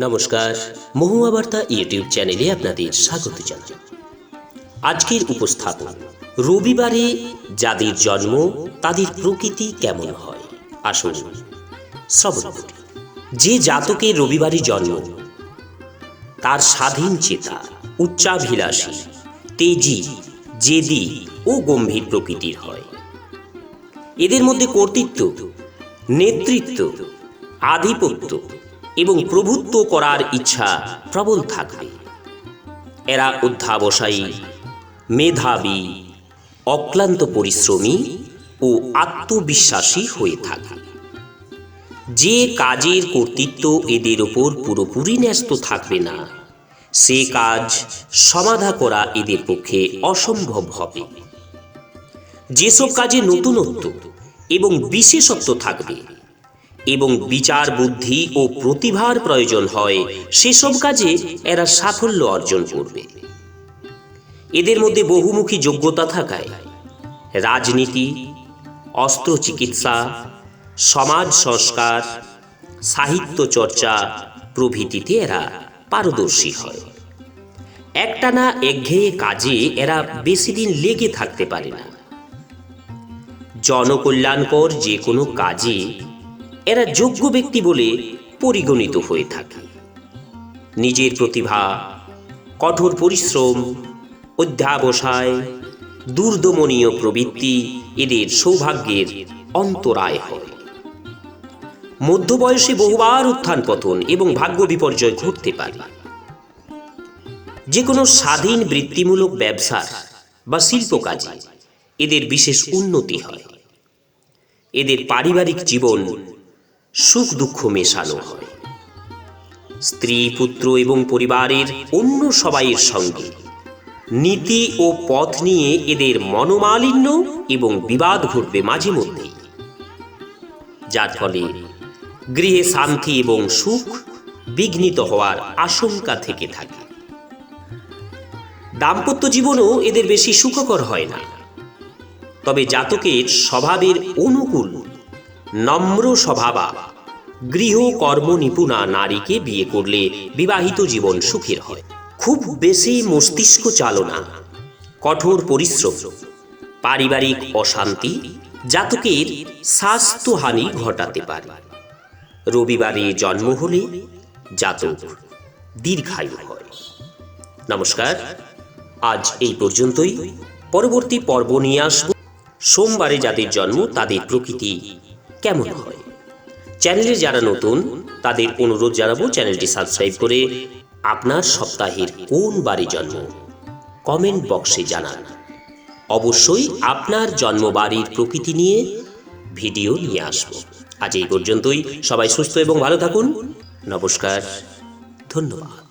নমস্কার মহুয়া বার্তা ইউটিউব চ্যানেলে আপনাদের স্বাগত জানাই। আজকের উপস্থাপন রবিবারে যাদের জন্ম, তাদের প্রকৃতি কেমন হয়? আসুন শ্রবণ যে জাতকের রবিবারে জন্ম, তার স্বাধীন চেতা, উচ্চাভিলাষী, তেজি, জেদি ও গম্ভীর প্রকৃতির হয়। এদের মধ্যে কর্তৃত্ব, নেতৃত্ব, আধিপত্য এবং প্রভুত্ব করার ইচ্ছা প্রবল থাকবে। এরা অধ্যাবসায়ী, মেধাবী, অক্লান্ত পরিশ্রমী ও আত্মবিশ্বাসী হয়ে থাকে। যে কাজের কর্তৃত্ব এদের ওপর পুরোপুরি ন্যস্ত থাকবে না, সে কাজ সমাধা করা এদের পক্ষে অসম্ভব হবে। যেসব কাজে নতুনত্ব এবং বিশেষত্ব থাকবে এবং বিচার, বুদ্ধি ও প্রতিভার প্রয়োজন হয়, সেসব কাজে এরা সাফল্য অর্জন করবে। এদের মধ্যে বহুমুখী যোগ্যতা থাকায় রাজনীতি, অস্ত্র চিকিৎসা, সমাজ সংস্কার, সাহিত্য চর্চা প্রভৃতিতে এরা পারদর্শী হয়। একটানা একঘেয়ে কাজে এরা বেশি দিন লেগে থাকতে পারে না। জনকল্যাণকর যে কোনো কাজে এরা যোগ্য ব্যক্তি বলে পরিগণিত হয়ে থাকে। নিজের প্রতিভা, কঠোর পরিশ্রম, অধ্যাবসায়, দুর্দমনীয় প্রবৃত্তি এদের সৌভাগ্যের অন্তরায় হয়। মধ্যবয়সে বহুবার উত্থান পতন এবং ভাগ্য বিপর্যয় ঘটতে পারে। যে কোনো স্বাধীন বৃত্তিমূলক ব্যবসার বা শিল্প কাজে এদের বিশেষ উন্নতি হয়। এদের পারিবারিক জীবন সুখ দুঃখ মেশানো হয়। স্ত্রী, পুত্র এবং পরিবারের অন্য সবাইয়ের সঙ্গে নীতি ও পথ নিয়ে এদের মনোমালিন্য এবং বিবাদ ঘটবে মাঝে মধ্যেই। যার ফলে গৃহে শান্তি এবং সুখ বিঘ্নিত হওয়ার আশঙ্কা থেকে থাকে। দাম্পত্য জীবনও এদের বেশি সুখকর হয় না। তবে জাতকের স্বভাবের অনুকূল, নম্র স্বভাবা গৃহ কর্ম নিপুণা নারীকে বিয়ে করলে বিবাহিত জীবন সুখের হয়। খুব বেশি মস্তিষ্ক চালনা, কঠোর পরিশ্রম, পারিবারিক অশান্তি জাতকের স্বাস্থ্যহানি ঘটাতে পারে। রবিবারে জন্ম হলে জাতক দীর্ঘায়ু হয়। নমস্কার, আজ এই পর্যন্তই। পরবর্তী পর্ব নিয়ে আসব। সোমবারে যাদের জন্ম, তাদের প্রকৃতি কেমন হয়? চ্যানেলে যারা নতুন, তাদের অনুরোধ জানাব চ্যানেলটি সাবস্ক্রাইব করে আপনার সপ্তাহের কোন বারে জন্ম কমেন্ট বক্সে জানান। অবশ্যই আপনার জন্মবাড়ির প্রকৃতি নিয়ে ভিডিও নিয়ে আসব। আজ এই পর্যন্তই, সবাই সুস্থ এবং ভালো থাকুন। নমস্কার, ধন্যবাদ।